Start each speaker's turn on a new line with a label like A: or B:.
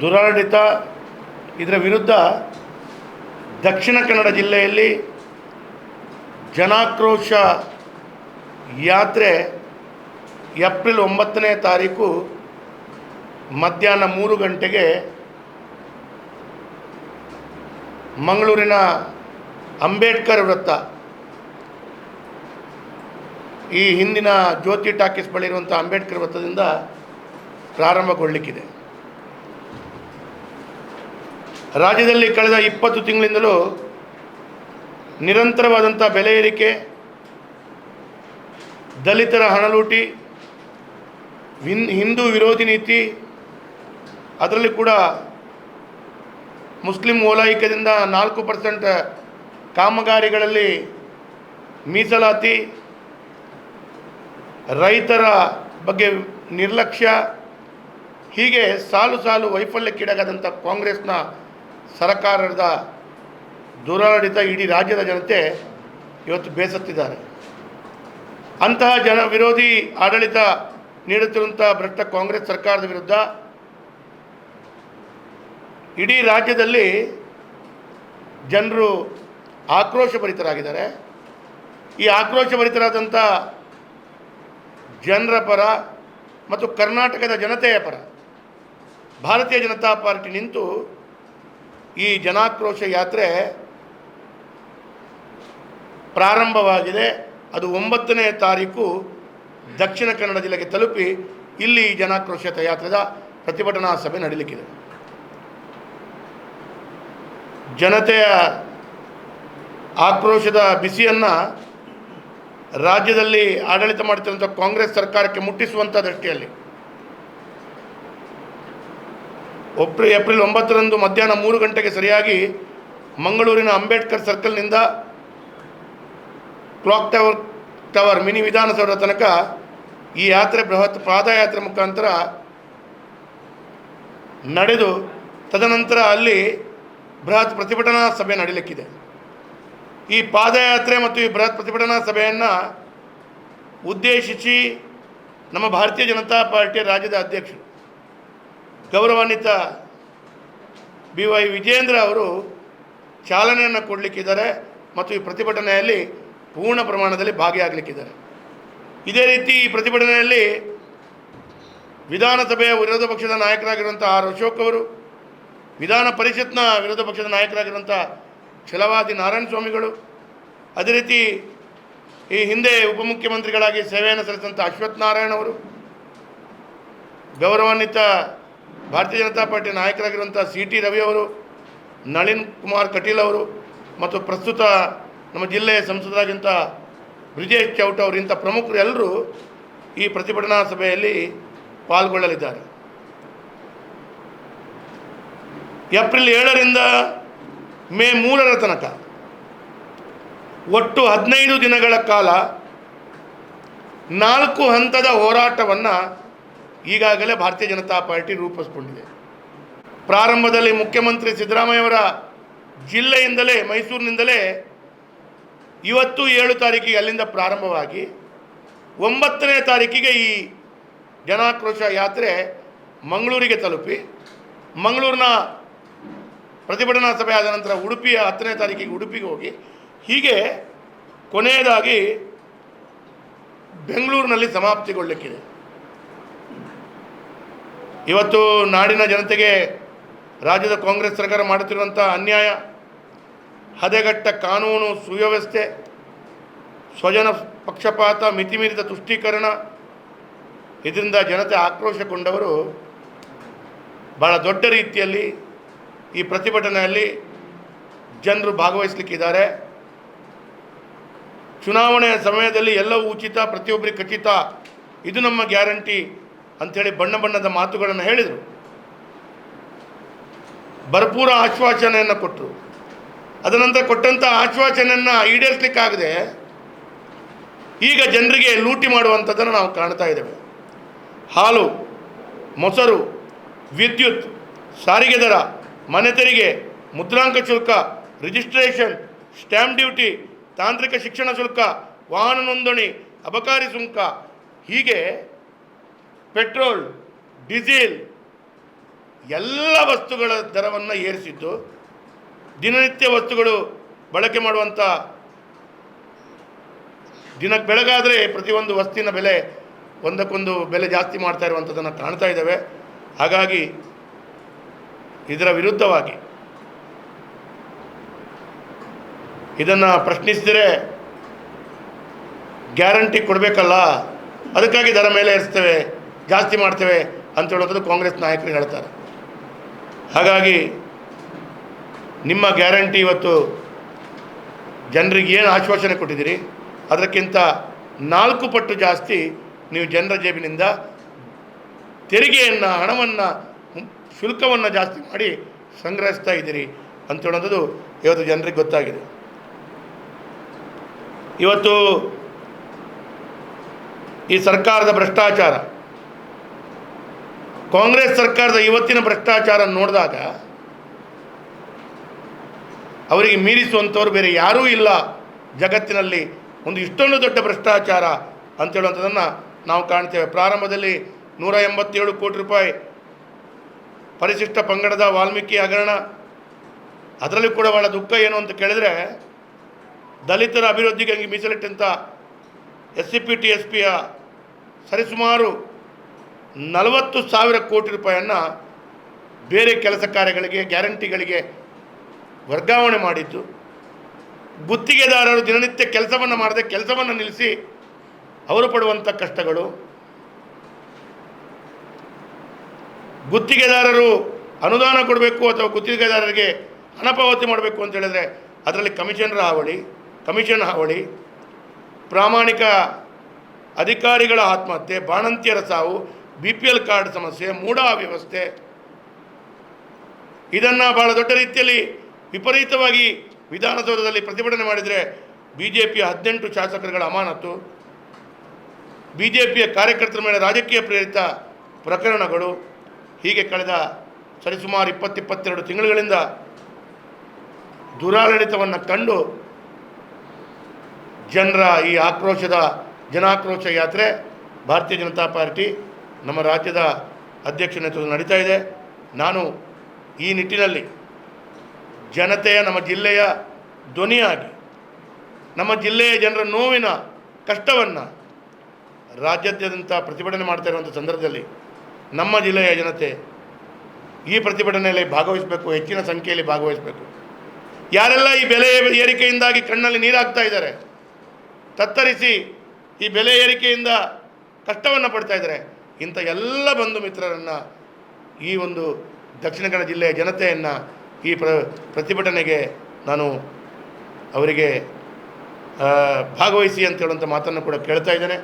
A: ದುರಾಡಳಿತ ಇದರ ವಿರುದ್ಧ ದಕ್ಷಿಣ ಕನ್ನಡ ಜಿಲ್ಲೆಯಲ್ಲಿ ಜನಾಕ್ರೋಶ ಯಾತ್ರೆ ಏಪ್ರಿಲ್ ಒಂಬತ್ತನೇ ತಾರೀಕು ಮಧ್ಯಾಹ್ನ ಮೂರು ಗಂಟೆಗೆ ಮಂಗಳೂರಿನ ಅಂಬೇಡ್ಕರ್ ವೃತ್ತ. ಈ ಹಿಂದಿನ ಜ್ಯೋತಿ ಟಾಕೀಸ್ ಬಳಿ ಇರುವಂಥ ಅಂಬೇಡ್ಕರ್ ವೃತ್ತದಿಂದ ಪ್ರಾರಂಭಗೊಳ್ಳಲಿಕ್ಕಿದೆ ರಾಜ್ಯದಲ್ಲಿ ಕಳೆದ ಇಪ್ಪತ್ತು ತಿಂಗಳಿಂದಲೂ ನಿರಂತರವಾದಂಥ ಬೆಲೆ ಏರಿಕೆ, ದಲಿತರ ಹಣಲೂಟಿ, ವಿನ್, ಹಿಂದೂ ವಿರೋಧಿ ನೀತಿ, ಅದರಲ್ಲಿ ಕೂಡ ಮುಸ್ಲಿಂ ಓಲಾಯಿಕದಿಂದ ನಾಲ್ಕು ಪರ್ಸೆಂಟ್ ಕಾಮಗಾರಿಗಳಲ್ಲಿ ಮೀಸಲಾತಿ, ರೈತರ ಬಗ್ಗೆ ನಿರ್ಲಕ್ಷ್ಯ, ಹೀಗೆ ಸಾಲು ಸಾಲು ವೈಫಲ್ಯಕ್ಕೀಡಾಗದಂಥ ಕಾಂಗ್ರೆಸ್ನ ಸರ್ಕಾರದ ದುರಾಡಳಿತ ಇಡೀ ರಾಜ್ಯದ ಜನತೆ ಇವತ್ತು ಬೇಸತ್ತಿದ್ದಾರೆ. ಅಂತಹ ಜನ ವಿರೋಧಿ ಆಡಳಿತ ನೀಡುತ್ತಿರುವಂಥ ಭ್ರಷ್ಟ ಕಾಂಗ್ರೆಸ್ ಸರ್ಕಾರದ ವಿರುದ್ಧ ಇಡೀ ರಾಜ್ಯದಲ್ಲಿ ಜನರು ಆಕ್ರೋಶಭರಿತರಾಗಿದ್ದಾರೆ. ಈ ಆಕ್ರೋಶಭರಿತರಾದಂಥ ಜನರ ಪರ ಮತ್ತು ಕರ್ನಾಟಕದ ಜನತೆಯ ಪರ ಭಾರತೀಯ ಜನತಾ ಪಾರ್ಟಿ ನಿಂತು ಈ ಜನಾಕ್ರೋಶ ಯಾತ್ರೆ ಪ್ರಾರಂಭವಾಗಿದೆ. ಅದು ಒಂಬತ್ತನೇ ತಾರೀಕು ದಕ್ಷಿಣ ಕನ್ನಡ ಜಿಲ್ಲೆಗೆ ತಲುಪಿ ಇಲ್ಲಿ ಜನಾಕ್ರೋಶ ಯಾತ್ರೆದ ಪ್ರತಿಭಟನಾ ಸಭೆ ನಡೀಲಿಕ್ಕಿದೆ. ಜನತೆಯ ಆಕ್ರೋಶದ ಬಿಸಿಯನ್ನು ರಾಜ್ಯದಲ್ಲಿ ಆಡಳಿತ ಮಾಡ್ತಿರುವಂಥ ಕಾಂಗ್ರೆಸ್ ಸರ್ಕಾರಕ್ಕೆ ಮುಟ್ಟಿಸುವಂಥ ದೃಷ್ಟಿಯಲ್ಲಿ ಒಪ್ರಿ ಏಪ್ರಿಲ್ ಒಂಬತ್ತರಂದು ಮಧ್ಯಾಹ್ನ ಮೂರು ಗಂಟೆಗೆ ಸರಿಯಾಗಿ ಮಂಗಳೂರಿನ Ambedkar ಸರ್ಕಲ್ನಿಂದ clock tower tower mini Vidhana Soudha ತನಕ ಈ ಯಾತ್ರೆ ಬೃಹತ್ ಪಾದಯಾತ್ರೆ ಮುಖಾಂತರ ನಡೆದು ತದನಂತರ ಅಲ್ಲಿ ಬೃಹತ್ ಪ್ರತಿಭಟನಾ ಸಭೆ ನಡೀಲಿಕ್ಕಿದೆ. ಈ ಪಾದಯಾತ್ರೆ ಮತ್ತು ಈ ಬೃಹತ್ ಪ್ರತಿಭಟನಾ ಸಭೆಯನ್ನು ಉದ್ದೇಶಿಸಿ ನಮ್ಮ ಭಾರತೀಯ ಜನತಾ ಪಾರ್ಟಿಯ ರಾಜ್ಯದ ಅಧ್ಯಕ್ಷರು ಗೌರವಾನ್ವಿತ ಬಿ ವೈ ವಿಜೇಂದ್ರ ಅವರು ಚಾಲನೆಯನ್ನು ಕೊಡಲಿಕ್ಕಿದ್ದಾರೆ ಮತ್ತು ಈ ಪ್ರತಿಭಟನೆಯಲ್ಲಿ ಪೂರ್ಣ ಪ್ರಮಾಣದಲ್ಲಿ ಭಾಗಿಯಾಗಲಿಕ್ಕಿದ್ದಾರೆ. ಇದೇ ರೀತಿ ಈ ಪ್ರತಿಭಟನೆಯಲ್ಲಿ ವಿಧಾನಸಭೆಯ ವಿರೋಧ ಪಕ್ಷದ ನಾಯಕರಾಗಿರುವಂಥ ಆರ್ ಅಶೋಕ್ ಅವರು, ವಿಧಾನ ಪರಿಷತ್ನ ವಿರೋಧ ಪಕ್ಷದ ನಾಯಕರಾಗಿರುವಂಥ ಛಲವಾದಿ ನಾರಾಯಣ ಸ್ವಾಮಿಗಳು, ಅದೇ ರೀತಿ ಈ ಹಿಂದೆ ಉಪಮುಖ್ಯಮಂತ್ರಿಗಳಾಗಿ ಸೇವೆಯನ್ನು ಸಲ್ಲಿಸಿದಂಥ ಅಶ್ವಥ್ ನಾರಾಯಣ ಅವರು, ಗೌರವಾನ್ವಿತ ಭಾರತೀಯ ಜನತಾ ಪಾರ್ಟಿ ನಾಯಕರಾಗಿರುವಂಥ ಸಿ ಟಿ ರವಿ ಅವರು, ನಳಿನ್ ಕುಮಾರ್ ಕಟೀಲ್ ಅವರು ಮತ್ತು ಪ್ರಸ್ತುತ ನಮ್ಮ ಜಿಲ್ಲೆಯ ಸಂಸದರಾಗಿಂಥ ಬ್ರಿಜೇಶ್ ಚೌಟ ಅವರು, ಇಂಥ ಪ್ರಮುಖರು ಎಲ್ಲರೂ ಈ ಪ್ರತಿಭಟನಾ ಸಭೆಯಲ್ಲಿ ಪಾಲ್ಗೊಳ್ಳಲಿದ್ದಾರೆ. ಏಪ್ರಿಲ್ ಏಳರಿಂದ ಮೇ ಮೂರರ ತನಕ, ಒಟ್ಟು ಹದಿನೈದು ದಿನಗಳ ಕಾಲ ನಾಲ್ಕು ಹಂತದ ಹೋರಾಟವನ್ನು ಈಗಾಗಲೇ ಭಾರತೀಯ ಜನತಾ ಪಾರ್ಟಿ ರೂಪಿಸ್ಕೊಂಡಿದೆ. ಪ್ರಾರಂಭದಲ್ಲಿ ಮುಖ್ಯಮಂತ್ರಿ ಸಿದ್ದರಾಮಯ್ಯವರ ಜಿಲ್ಲೆಯಿಂದಲೇ, ಮೈಸೂರಿನಿಂದಲೇ ಇವತ್ತು ಏಳು ತಾರೀಕಿಗೆ ಅಲ್ಲಿಂದ ಪ್ರಾರಂಭವಾಗಿ ಒಂಬತ್ತನೇ ತಾರೀಕಿಗೆ ಈ ಜನಾಕ್ರೋಶ ಯಾತ್ರೆ ಮಂಗಳೂರಿಗೆ ತಲುಪಿ, ಮಂಗಳೂರಿನ ಪ್ರತಿಭಟನಾ ಸಭೆ ಆದ ನಂತರ ಉಡುಪಿಯ ಹತ್ತನೇ ತಾರೀಕಿಗೆ ಉಡುಪಿಗೆ ಹೋಗಿ, ಹೀಗೆ ಕೊನೆಯದಾಗಿ ಬೆಂಗಳೂರಿನಲ್ಲಿ ಸಮಾಪ್ತಿಗೊಳ್ಳಲಿಕ್ಕಿದೆ ಇವತ್ತು ನಾಡಿನ ಜನತೆಗೆ ರಾಜ್ಯದ ಕಾಂಗ್ರೆಸ್ ಸರ್ಕಾರ ಮಾಡುತ್ತಿರುವಂಥ ಅನ್ಯಾಯ, ಹದೆಗಟ್ಟ ಕಾನೂನು ಸುವ್ಯವಸ್ಥೆ, ಸ್ವಜನ ಪಕ್ಷಪಾತ, ಮಿತಿಮೀರಿದ ತುಷ್ಟೀಕರಣ, ಇದರಿಂದ ಜನತೆ ಆಕ್ರೋಶಗೊಂಡವರು ಭಾಳ ದೊಡ್ಡ ರೀತಿಯಲ್ಲಿ ಈ ಪ್ರತಿಭಟನೆಯಲ್ಲಿ ಜನರು ಭಾಗವಹಿಸಲಿಕ್ಕಿದ್ದಾರೆ. ಚುನಾವಣೆಯ ಸಮಯದಲ್ಲಿ ಎಲ್ಲವೂ ಉಚಿತ, ಪ್ರತಿಯೊಬ್ಬರಿಗೆ ಖಚಿತ. ಇದು ನಮ್ಮ ಗ್ಯಾರಂಟಿ. ಅಂಥೇಳಿ ಬಣ್ಣ ಬಣ್ಣದ ಮಾತುಗಳನ್ನು ಹೇಳಿದರು. ಭರ್ಪೂರ ಆಶ್ವಾಸನೆಯನ್ನು ಕೊಟ್ಟರು. ಅದನಂತರ ಕೊಟ್ಟಂಥ ಆಶ್ವಾಸನೆಯನ್ನು ಈಡೇರಿಸಲಿಕ್ಕಾಗದೆ ಈಗ ಜನರಿಗೆ ಲೂಟಿ ಮಾಡುವಂಥದ್ದನ್ನು ನಾವು ಕಾಣ್ತಾ ಇದ್ದೇವೆ. ಹಾಲು, ಮೊಸರು, ವಿದ್ಯುತ್, ಸಾರಿಗೆ ದರ, ಮನೆ ತೆರಿಗೆ, ಮುದ್ರಾಂಕ ಶುಲ್ಕ ರಿಜಿಸ್ಟ್ರೇಷನ್ ಸ್ಟ್ಯಾಂಪ್ ಡ್ಯೂಟಿ ತಾಂತ್ರಿಕ ಶಿಕ್ಷಣ ಶುಲ್ಕ, ವಾಹನ ನೋಂದಣಿ, ಅಬಕಾರಿ ಸುಂಕ ಹೀಗೆ ಪೆಟ್ರೋಲ್, ಡೀಸೆಲ್ ಎಲ್ಲ ವಸ್ತುಗಳ ದರವನ್ನು ಏರಿಸಿದ್ದು ದಿನನಿತ್ಯ ವಸ್ತುಗಳು ಬಳಕೆ ಮಾಡುವಂಥ ದಿನಕ್ಕೆ ಬೆಳಗಾದರೆ ಪ್ರತಿಯೊಂದು ವಸ್ತಿನ ಬೆಲೆ ಒಂದಕ್ಕೊಂದು ಬೆಲೆ ಜಾಸ್ತಿ ಮಾಡ್ತಾ ಇರುವಂಥದ್ದನ್ನು ಕಾಣ್ತಾ ಇದ್ದಾವೆ. ಹಾಗಾಗಿ ಇದರ ವಿರುದ್ಧವಾಗಿ ಇದನ್ನು ಪ್ರಶ್ನಿಸಿದರೆ ಗ್ಯಾರಂಟಿ ಕೊಡಬೇಕಲ್ಲ? ಅದಕ್ಕಾಗಿ ದರ ಮೇಲೆ ಏರಿಸ್ತೇವೆ. ಜಾಸ್ತಿ ಮಾಡ್ತೇವೆ ಅಂತ ಹೇಳೋದು ಕಾಂಗ್ರೆಸ್ ನಾಯಕರು ಹೇಳ್ತಾರೆ. ಹಾಗಾಗಿ ನಿಮ್ಮ ಗ್ಯಾರಂಟಿ ಇವತ್ತು ಜನರಿಗೆ ಏನು ಆಶ್ವಾಸನೆ ಕೊಟ್ಟಿದ್ದೀರಿ? ಅದಕ್ಕಿಂತ ನಾಲ್ಕು ಪಟ್ಟು ಜಾಸ್ತಿ ನೀವು ಜನರ ಜೇಬಿನಿಂದ ತೆರಿಗೆಯನ್ನು, ಹಣವನ್ನು, ಶುಲ್ಕವನ್ನು ಜಾಸ್ತಿ ಮಾಡಿ ಸಂಗ್ರಹಿಸ್ತಾ ಇದ್ದೀರಿ ಅಂತ ಹೇಳೋದು ಇವತ್ತು ಜನರಿಗೆ ಗೊತ್ತಾಗಿದೆ. ಇವತ್ತು ಈ ಸರ್ಕಾರದ ಭ್ರಷ್ಟಾಚಾರ ಕಾಂಗ್ರೆಸ್ ಸರ್ಕಾರದ ಇವತ್ತಿನ ಭ್ರಷ್ಟಾಚಾರ ನೋಡಿದಾಗ ಅವರಿಗೆ ಮೀರಿಸುವಂಥವ್ರು ಬೇರೆ ಯಾರೂ ಇಲ್ಲ ಜಗತ್ತಿನಲ್ಲಿ. ಒಂದು ಇಷ್ಟೊಂದು ದೊಡ್ಡ ಭ್ರಷ್ಟಾಚಾರ ಅಂತೇಳುವಂಥದ್ದನ್ನು ನಾವು ಕಾಣ್ತೇವೆ. ಪ್ರಾರಂಭದಲ್ಲಿ ನೂರ ಎಂಬತ್ತೇಳು ಕೋಟಿ ರೂಪಾಯಿ ಪರಿಶಿಷ್ಟ ಪಂಗಡದ ವಾಲ್ಮೀಕಿ ಹಗರಣ. ಅದರಲ್ಲಿ ಕೂಡ ಭಾಳ ದುಃಖ ಏನು ಅಂತ ಕೇಳಿದರೆ ದಲಿತರ ಅಭಿವೃದ್ಧಿಗಾಗಿ ಮೀಸಲಿಟ್ಟಂಥ S C P, T, S ಪಿಯ ಸರಿಸುಮಾರು ನಲವತ್ತು ಸಾವಿರ ಕೋಟಿ ರೂಪಾಯಿಯನ್ನು ಬೇರೆ ಕೆಲಸ ಕಾರ್ಯಗಳಿಗೆ, ಗ್ಯಾರಂಟಿಗಳಿಗೆ ವರ್ಗಾವಣೆ ಮಾಡಿದ್ದು. ಗುತ್ತಿಗೆದಾರರು ದಿನನಿತ್ಯ ಕೆಲಸವನ್ನು ಮಾಡದೆ ಕೆಲಸವನ್ನು ನಿಲ್ಲಿಸಿ ಅವರು ಪಡುವಂಥ ಕಷ್ಟಗಳು. ಗುತ್ತಿಗೆದಾರರು ಅನುದಾನ ಕೊಡಬೇಕು ಅಥವಾ ಗುತ್ತಿಗೆದಾರರಿಗೆ ಹಣ ಪಾವತಿ ಮಾಡಬೇಕು ಅಂತ ಹೇಳಿದ್ರೆ ಅದರಲ್ಲಿ ಕಮಿಷನರ ಹಾವಳಿ, ಕಮಿಷನ್ ಹಾವಳಿ, ಪ್ರಾಮಾಣಿಕ ಅಧಿಕಾರಿಗಳ ಆತ್ಮಹತ್ಯೆ, ಬಾಣಂತಿಯರ ಸಾವು ಬಿ ಪಿ ಎಲ್ ಕಾರ್ಡ್ ಸಮಸ್ಯೆ ಮೂಢ ವ್ಯವಸ್ಥೆ. ಇದನ್ನು ಬಹಳ ದೊಡ್ಡ ರೀತಿಯಲ್ಲಿ ವಿಪರೀತವಾಗಿ ವಿಧಾನಸೌಧದಲ್ಲಿ ಪ್ರತಿಭಟನೆ ಮಾಡಿದರೆ ಬಿ ಜೆ ಪಿಯ ಹದಿನೆಂಟು ಶಾಸಕರುಗಳ ಅಮಾನತು ಬಿ ಜೆ ಪಿಯ ಕಾರ್ಯಕರ್ತರ ಮೇಲೆ ರಾಜಕೀಯ ಪ್ರೇರಿತ ಪ್ರಕರಣಗಳು. ಹೀಗೆ ಕಳೆದ ಸರಿಸುಮಾರು ಇಪ್ಪತ್ತಿಪ್ಪತ್ತೆರಡು ತಿಂಗಳುಗಳಿಂದ ದುರಾಡಳಿತವನ್ನು ಕಂಡು ಜನರ ಈ ಆಕ್ರೋಶದ, ಜನಾಕ್ರೋಶ ಯಾತ್ರೆ, ಭಾರತೀಯ ಜನತಾ ಪಾರ್ಟಿ ನಮ್ಮ ರಾಜ್ಯದ ಅಧ್ಯಕ್ಷ ನೇತೃತ್ವ ನಡೀತಾ ಇದೆ. ನಾನು ಈ ನಿಟ್ಟಿನಲ್ಲಿ ಜನತೆಯ, ನಮ್ಮ ಜಿಲ್ಲೆಯ ಧ್ವನಿಯಾಗಿ, ನಮ್ಮ ಜಿಲ್ಲೆಯ ಜನರ ನೋವಿನ ಕಷ್ಟವನ್ನು ರಾಜ್ಯಾದ್ಯಂತ ಪ್ರತಿಭಟನೆ ಮಾಡ್ತಾ ಇರುವಂಥ ಸಂದರ್ಭದಲ್ಲಿ ನಮ್ಮ ಜಿಲ್ಲೆಯ ಜನತೆ ಈ ಪ್ರತಿಭಟನೆಯಲ್ಲಿ ಭಾಗವಹಿಸಬೇಕು, ಹೆಚ್ಚಿನ ಸಂಖ್ಯೆಯಲ್ಲಿ ಭಾಗವಹಿಸಬೇಕು. ಯಾರೆಲ್ಲ ಈ ಬೆಲೆ ಏರಿಕೆಯಿಂದಾಗಿ ಕಣ್ಣಲ್ಲಿ ನೀರಾಗ್ತಾ ಇದ್ದಾರೆ, ತತ್ತರಿಸಿ ಈ ಬೆಲೆ ಏರಿಕೆಯಿಂದ ಕಷ್ಟವನ್ನು ಪಡ್ತಾ ಇದ್ದಾರೆ ಇಂಥ ಎಲ್ಲ ಬಂಧು ಮಿತ್ರರನ್ನು ಈ ಒಂದು ದಕ್ಷಿಣ ಕನ್ನಡ ಜಿಲ್ಲೆಯ ಜನತೆಯನ್ನು ಈ ಪ್ರ, ಪ್ರತಿಭಟನೆಗೆ ನಾನು ಅವರಿಗೆ ಭಾಗವಹಿಸಿ ಅಂತ ಹೇಳುವಂಥ ಮಾತನ್ನು ಕೂಡ ಕೇಳ್ತಾ ಇದ್ದೇನೆ.